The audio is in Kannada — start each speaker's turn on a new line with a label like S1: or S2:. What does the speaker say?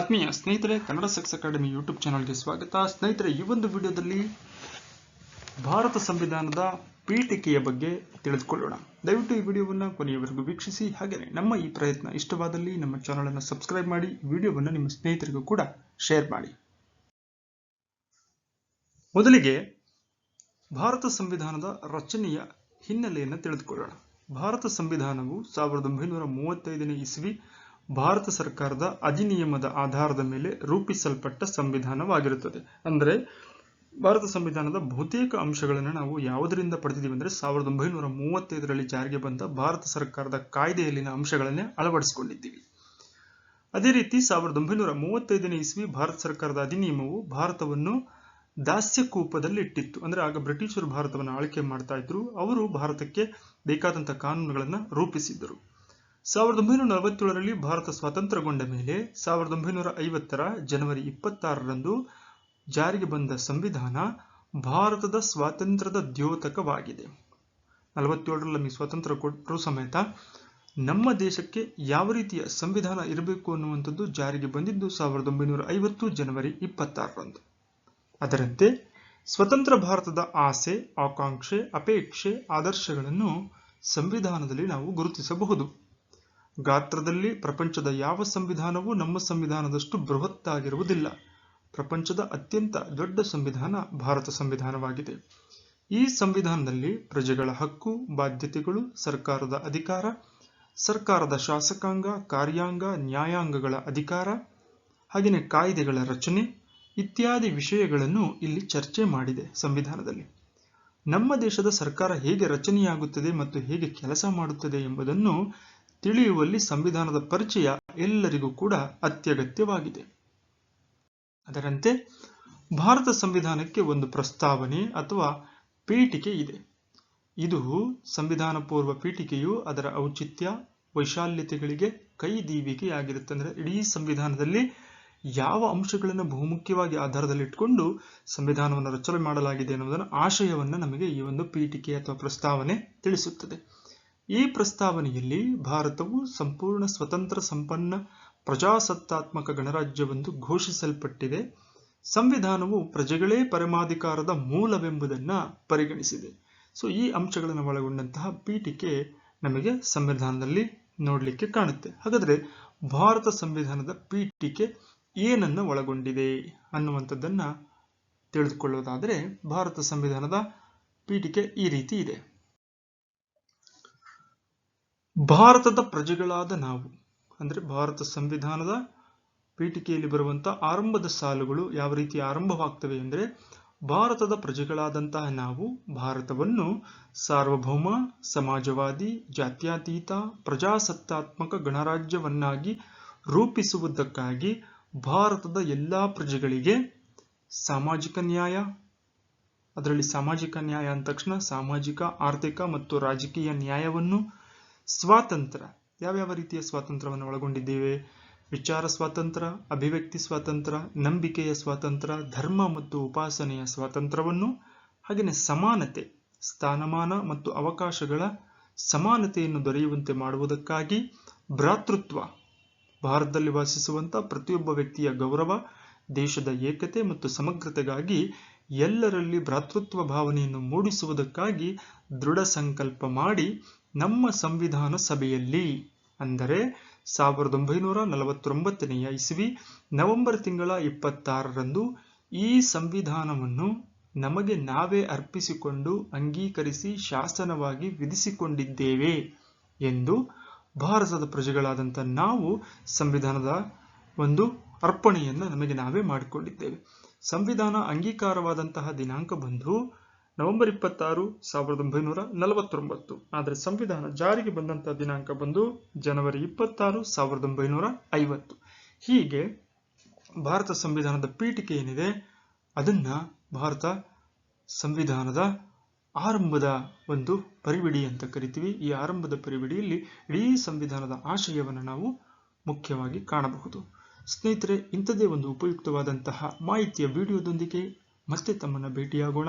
S1: ಆತ್ಮೀಯ ಸ್ನೇಹಿತರೆ, ಕನ್ನಡ ಸೆಕ್ಸ್ ಅಕಾಡೆಮಿ ಯೂಟ್ಯೂಬ್ ಚಾನಲ್ಗೆ ಸ್ವಾಗತ. ಸ್ನೇಹಿತರೆ, ಈ ಒಂದು ವಿಡಿಯೋದಲ್ಲಿ ಭಾರತ ಸಂವಿಧಾನದ ಪೀಠಿಕೆಯ ಬಗ್ಗೆ ತಿಳಿದುಕೊಳ್ಳೋಣ. ದಯವಿಟ್ಟು ಈ ವಿಡಿಯೋವನ್ನು ಕೊನೆಯವರೆಗೂ ವೀಕ್ಷಿಸಿ. ಹಾಗೆಯೇ, ನಮ್ಮ ಈ ಪ್ರಯತ್ನ ಇಷ್ಟವಾದಲ್ಲಿ ನಮ್ಮ ಚಾನಲ್ ಅನ್ನು ಸಬ್ಸ್ಕ್ರೈಬ್ ಮಾಡಿ, ವಿಡಿಯೋವನ್ನು ನಿಮ್ಮ ಸ್ನೇಹಿತರಿಗೂ ಕೂಡ ಶೇರ್ ಮಾಡಿ. ಮೊದಲಿಗೆ ಭಾರತ ಸಂವಿಧಾನದ ರಚನೆಯ ಹಿನ್ನೆಲೆಯನ್ನು ತಿಳಿದುಕೊಳ್ಳೋಣ. ಭಾರತ ಸಂವಿಧಾನವು ಸಾವಿರದ ಒಂಬೈನೂರ ಮೂವತ್ತೈದನೇ ಇಸ್ವಿ ಭಾರತ ಸರ್ಕಾರದ ಅಧಿನಿಯಮದ ಆಧಾರದ ಮೇಲೆ ರೂಪಿಸಲ್ಪಟ್ಟ ಸಂವಿಧಾನವಾಗಿರುತ್ತದೆ. ಅಂದರೆ ಭಾರತ ಸಂವಿಧಾನದ ಬಹುತೇಕ ಅಂಶಗಳನ್ನು ನಾವು ಯಾವುದರಿಂದ ಪಡೆದಿದ್ದೀವಿ ಅಂದರೆ ಸಾವಿರದ ಒಂಬೈನೂರ ಮೂವತ್ತೈದರಲ್ಲಿ ಜಾರಿಗೆ ಬಂದ ಭಾರತ ಸರ್ಕಾರದ ಕಾಯ್ದೆಯಲ್ಲಿನ ಅಂಶಗಳನ್ನೇ ಅಳವಡಿಸಿಕೊಂಡಿದ್ದೀವಿ. ಅದೇ ರೀತಿ ಸಾವಿರದ ಒಂಬೈನೂರ ಮೂವತ್ತೈದನೇ ಇಸ್ವಿ ಭಾರತ ಸರ್ಕಾರದ ಅಧಿನಿಯಮವು ಭಾರತವನ್ನು ದಾಸ್ಯಕೂಪದಲ್ಲಿ ಇಟ್ಟಿತ್ತು ಅಂದರೆ ಆಗ ಬ್ರಿಟಿಷರು ಭಾರತವನ್ನು ಆಳ್ಕೆ ಮಾಡ್ತಾ ಇದ್ರು. ಅವರು ಭಾರತಕ್ಕೆ ಬೇಕಾದಂಥ ಕಾನೂನುಗಳನ್ನು ರೂಪಿಸಿದ್ದರು. ಸಾವಿರದ ಒಂಬೈನೂರ ನಲವತ್ತೇಳರಲ್ಲಿ ಭಾರತ ಸ್ವಾತಂತ್ರ್ಯಗೊಂಡ ಮೇಲೆ ಸಾವಿರದ ಒಂಬೈನೂರ ಐವತ್ತರ ಜನವರಿ ಇಪ್ಪತ್ತಾರರಂದು ಜಾರಿಗೆ ಬಂದ ಸಂವಿಧಾನ ಭಾರತದ ಸ್ವಾತಂತ್ರ್ಯದ ದ್ಯೋತಕವಾಗಿದೆ. ನಲವತ್ತೇಳರಲ್ಲಿ ನಮಗೆ ಸ್ವಾತಂತ್ರ್ಯ ಕೊಟ್ಟರು ಸಮೇತ ನಮ್ಮ ದೇಶಕ್ಕೆ ಯಾವ ರೀತಿಯ ಸಂವಿಧಾನ ಇರಬೇಕು ಅನ್ನುವಂಥದ್ದು ಜಾರಿಗೆ ಬಂದಿದ್ದು ಸಾವಿರದ ಒಂಬೈನೂರ ಐವತ್ತು ಜನವರಿ ಇಪ್ಪತ್ತಾರರಂದು. ಅದರಂತೆ ಸ್ವತಂತ್ರ ಭಾರತದ ಆಸೆ, ಆಕಾಂಕ್ಷೆ, ಅಪೇಕ್ಷೆ, ಆದರ್ಶಗಳನ್ನು ಸಂವಿಧಾನದಲ್ಲಿ ನಾವು ಗುರುತಿಸಬಹುದು. ಗಾತ್ರದಲ್ಲಿ ಪ್ರಪಂಚದ ಯಾವ ಸಂವಿಧಾನವೂ ನಮ್ಮ ಸಂವಿಧಾನದಷ್ಟು ಬೃಹತ್ತಾಗಿರುವುದಿಲ್ಲ. ಪ್ರಪಂಚದ ಅತ್ಯಂತ ದೊಡ್ಡ ಸಂವಿಧಾನ ಭಾರತ ಸಂವಿಧಾನವಾಗಿದೆ. ಈ ಸಂವಿಧಾನದಲ್ಲಿ ಪ್ರಜೆಗಳ ಹಕ್ಕು, ಬಾಧ್ಯತೆಗಳು, ಸರ್ಕಾರದ ಅಧಿಕಾರ, ಸರ್ಕಾರದ ಶಾಸಕಾಂಗ, ಕಾರ್ಯಾಂಗ, ನ್ಯಾಯಾಂಗಗಳ ಅಧಿಕಾರ, ಹಾಗೆಯೇ ಕಾಯ್ದೆಗಳ ರಚನೆ ಇತ್ಯಾದಿ ವಿಷಯಗಳನ್ನು ಇಲ್ಲಿ ಚರ್ಚೆ ಮಾಡಿದೆ ಸಂವಿಧಾನದಲ್ಲಿ. ನಮ್ಮ ದೇಶದ ಸರ್ಕಾರ ಹೇಗೆ ರಚನೆಯಾಗುತ್ತದೆ ಮತ್ತು ಹೇಗೆ ಕೆಲಸ ಮಾಡುತ್ತದೆ ಎಂಬುದನ್ನು ತಿಳಿಯುವಲ್ಲಿ ಸಂವಿಧಾನದ ಪರಿಚಯ ಎಲ್ಲರಿಗೂ ಕೂಡ ಅತ್ಯಗತ್ಯವಾಗಿದೆ. ಅದರಂತೆ ಭಾರತ ಸಂವಿಧಾನಕ್ಕೆ ಒಂದು ಪ್ರಸ್ತಾವನೆ ಅಥವಾ ಪೀಠಿಕೆ ಇದೆ. ಇದು ಸಂವಿಧಾನ ಪೂರ್ವ ಪೀಠಿಕೆಯು ಅದರ ಔಚಿತ್ಯ, ವೈಶಾಲ್ಯತೆಗಳಿಗೆ ಕೈ ದೀವಿಕೆಯಾಗಿರುತ್ತೆ ಅಂದ್ರೆ ಇಡೀ ಸಂವಿಧಾನದಲ್ಲಿ ಯಾವ ಅಂಶಗಳನ್ನು ಬಹುಮುಖ್ಯವಾಗಿ ಆಧಾರದಲ್ಲಿ ಇಟ್ಕೊಂಡು ಸಂವಿಧಾನವನ್ನು ರಚನೆ ಮಾಡಲಾಗಿದೆ ಎನ್ನುವುದನ್ನು ಆಶಯವನ್ನು ನಮಗೆ ಈ ಒಂದು ಪೀಠಿಕೆ ಅಥವಾ ಪ್ರಸ್ತಾವನೆ ತಿಳಿಸುತ್ತದೆ. ಈ ಪ್ರಸ್ತಾವನೆಯಲ್ಲಿ ಭಾರತವು ಸಂಪೂರ್ಣ ಸ್ವತಂತ್ರ ಸಂಪನ್ನ ಪ್ರಜಾಸತ್ತಾತ್ಮಕ ಗಣರಾಜ್ಯವೆಂದು ಘೋಷಿಸಲ್ಪಟ್ಟಿದೆ. ಸಂವಿಧಾನವು ಪ್ರಜೆಗಳೇ ಪರಮಾಧಿಕಾರದ ಮೂಲವೆಂಬುದನ್ನು ಪರಿಗಣಿಸಿದೆ. ಸೊ ಈ ಅಂಶಗಳನ್ನು ಒಳಗೊಂಡಂತಹ ಪೀಠಿಕೆ ನಮಗೆ ಸಂವಿಧಾನದಲ್ಲಿ ನೋಡಲಿಕ್ಕೆ ಕಾಣುತ್ತೆ. ಹಾಗಾದರೆ ಭಾರತ ಸಂವಿಧಾನದ ಪೀಠಿಕೆ ಏನನ್ನು ಒಳಗೊಂಡಿದೆ ಅನ್ನುವಂಥದ್ದನ್ನು ತಿಳಿದುಕೊಳ್ಳೋದಾದರೆ ಭಾರತ ಸಂವಿಧಾನದ ಪೀಠಿಕೆ ಈ ರೀತಿ ಇದೆ. ಭಾರತದ ಪ್ರಜೆಗಳಾದ ನಾವು, ಅಂದರೆ ಭಾರತ ಸಂವಿಧಾನದ ಪೀಠಿಕೆಯಲ್ಲಿ ಬರುವಂಥ ಆರಂಭದ ಸಾಲುಗಳು ಯಾವ ರೀತಿ ಆರಂಭವಾಗ್ತವೆ ಅಂದರೆ ಭಾರತದ ಪ್ರಜೆಗಳಾದಂತಹ ನಾವು, ಭಾರತವನ್ನು ಸಾರ್ವಭೌಮ, ಸಮಾಜವಾದಿ, ಜಾತ್ಯತೀತ, ಪ್ರಜಾಸತ್ತಾತ್ಮಕ ಗಣರಾಜ್ಯವನ್ನಾಗಿ ರೂಪಿಸುವುದಕ್ಕಾಗಿ ಭಾರತದ ಎಲ್ಲ ಪ್ರಜೆಗಳಿಗೆ ಸಾಮಾಜಿಕ ನ್ಯಾಯ, ಅದರಲ್ಲಿ ಸಾಮಾಜಿಕ ನ್ಯಾಯ ಅಂದ ತಕ್ಷಣ ಸಾಮಾಜಿಕ, ಆರ್ಥಿಕ ಮತ್ತು ರಾಜಕೀಯ ನ್ಯಾಯವನ್ನು ಸ್ವಾತಂತ್ರ್ಯ. ಯಾವ್ಯಾವ ರೀತಿಯ ಸ್ವಾತಂತ್ರ್ಯವನ್ನು ಒಳಗೊಂಡಿದ್ದೇವೆ? ವಿಚಾರ ಸ್ವಾತಂತ್ರ್ಯ, ಅಭಿವ್ಯಕ್ತಿ ಸ್ವಾತಂತ್ರ್ಯ, ನಂಬಿಕೆಯ ಸ್ವಾತಂತ್ರ್ಯ, ಧರ್ಮ ಮತ್ತು ಉಪಾಸನೆಯ ಸ್ವಾತಂತ್ರ್ಯವನ್ನು ಹಾಗೆಯೇ ಸಮಾನತೆ, ಸ್ಥಾನಮಾನ ಮತ್ತು ಅವಕಾಶಗಳ ಸಮಾನತೆಯನ್ನು ದೊರೆಯುವಂತೆ ಮಾಡುವುದಕ್ಕಾಗಿ ಭ್ರಾತೃತ್ವ, ಭಾರತದಲ್ಲಿ ವಾಸಿಸುವಂಥ ಪ್ರತಿಯೊಬ್ಬ ವ್ಯಕ್ತಿಯ ಗೌರವ, ದೇಶದ ಏಕತೆ ಮತ್ತು ಸಮಗ್ರತೆಗಾಗಿ ಎಲ್ಲರಲ್ಲಿ ಭ್ರಾತೃತ್ವ ಭಾವನೆಯನ್ನು ಮೂಡಿಸುವುದಕ್ಕಾಗಿ ದೃಢ ಸಂಕಲ್ಪ ಮಾಡಿ ನಮ್ಮ ಸಂವಿಧಾನ ಸಭೆಯಲ್ಲಿ ಅಂದರೆ ಸಾವಿರದ ಒಂಬೈನೂರ ನಲವತ್ತೊಂಬತ್ತನೆಯ ಇಸ್ವಿ ನವೆಂಬರ್ ತಿಂಗಳ ಇಪ್ಪತ್ತಾರರಂದು ಈ ಸಂವಿಧಾನವನ್ನು ನಮಗೆ ನಾವೇ ಅರ್ಪಿಸಿಕೊಂಡು ಅಂಗೀಕರಿಸಿ ಶಾಸನವಾಗಿ ವಿಧಿಸಿಕೊಂಡಿದ್ದೇವೆ ಎಂದು ಭಾರತದ ಪ್ರಜೆಗಳಾದಂಥ ನಾವು ಸಂವಿಧಾನದ ಒಂದು ಅರ್ಪಣೆಯನ್ನು ನಮಗೆ ನಾವೇ ಮಾಡಿಕೊಂಡಿದ್ದೇವೆ. ಸಂವಿಧಾನ ಅಂಗೀಕಾರವಾದಂತಹ ದಿನಾಂಕ ಬಂದು ನವೆಂಬರ್ ಇಪ್ಪತ್ತಾರು, ಸಾವಿರದ ಒಂಬೈನೂರ ನಲವತ್ತೊಂಬತ್ತು. ಆದರೆ ಸಂವಿಧಾನ ಜಾರಿಗೆ ಬಂದಂತಹ ದಿನಾಂಕ ಬಂದು ಜನವರಿ ಇಪ್ಪತ್ತಾರು, ಸಾವಿರದ ಒಂಬೈನೂರ ಐವತ್ತು. ಹೀಗೆ ಭಾರತ ಸಂವಿಧಾನದ ಪೀಠಿಕೆ ಏನಿದೆ, ಅದನ್ನ ಭಾರತ ಸಂವಿಧಾನದ ಆರಂಭದ ಒಂದು ಪರಿವಿಡಿ ಅಂತ ಕರಿತೀವಿ. ಈ ಆರಂಭದ ಪರಿವಿಡಿಯಲ್ಲಿ ಇಡೀ ಸಂವಿಧಾನದ ಆಶಯವನ್ನು ನಾವು ಮುಖ್ಯವಾಗಿ ಕಾಣಬಹುದು. ಸ್ನೇಹಿತರೆ ಇಂಥದೇ ಒಂದು ಉಪಯುಕ್ತವಾದಂತಹ ಮಾಹಿತಿಯ ವಿಡಿಯೋದೊಂದಿಗೆ ಮತ್ತೆ ತಮ್ಮನ್ನು ಭೇಟಿಯಾಗೋಣ.